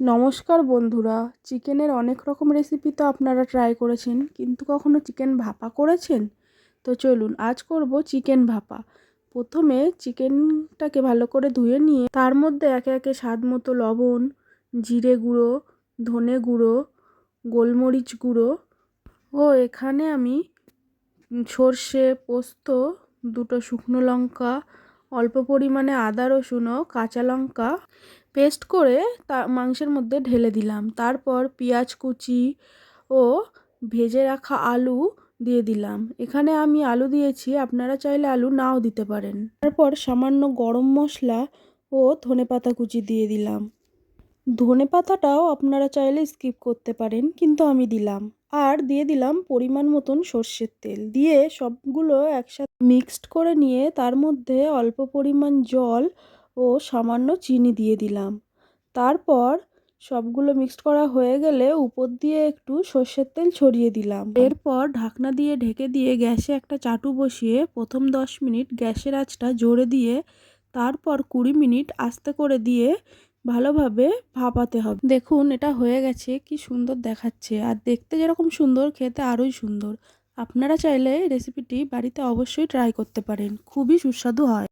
নমস্কার বন্ধুরা, চিকেনের অনেক রকম রেসিপি তো আপনারা ট্রাই করেছেন, কিন্তু কখনো চিকেন ভাপা করেছেন? তো চলুন, আজ করব চিকেন ভাপা। প্রথমে চিকেনটাকে ভালো করে ধুয়ে নিয়ে, তার মধ্যে একে একে স্বাদ মতো লবণ, জিরে গুঁড়ো, ধনে গুঁড়ো, গোলমরিচ গুঁড়ো, ও এখানে আমি সর্ষে, পোস্ত, দুটো শুকনো লঙ্কা অল্প পরিমাণে আদা, রসুন ও কাঁচা লঙ্কা পেস্ট করে তা মাংসের মধ্যে ঢেলে দিলাম। তারপর পেঁয়াজ কুচি ও ভেজে রাখা আলু দিয়ে দিলাম। এখানে আমি আলু দিয়েছি, আপনারা চাইলে আলু নাও দিতে পারেন। তারপর সামান্য গরম মশলা ও ধনে পাতা কুচি দিয়ে দিলাম। ধনে পাতাটাও আপনারা চাইলে স্কিপ করতে পারেন, কিন্তু আমি দিলাম। আর দিয়ে দিলাম পরিমাণ মতন সর্ষের তেল। দিয়ে সবগুলো একসাথে মিক্সড করে নিয়ে তার মধ্যে অল্প পরিমাণ জল ও সামান্য চিনি দিয়ে দিলাম। তারপর সবগুলো মিক্সড করা হয়ে গেলে উপর দিয়ে একটু সর্ষের তেল ছড়িয়ে দিলাম। এরপর ঢাকনা দিয়ে ঢেকে দিয়ে গ্যাসে একটা চাটু বসিয়ে প্রথম দশ মিনিট গ্যাসের আঁচটা জোরে দিয়ে তারপর কুড়ি মিনিট আস্তে করে দিয়ে ভালোভাবে ভাপাতে হবে। দেখুন, এটা হয়ে গেছে, কি সুন্দর দেখাচ্ছে। আর দেখতে যেরকম সুন্দর, খেতে আরোই সুন্দর। আপনারা চাইলে রেসিপিটি বাড়িতে অবশ্যই ট্রাই করতে পারেন। খুবই সুস্বাদু হয়।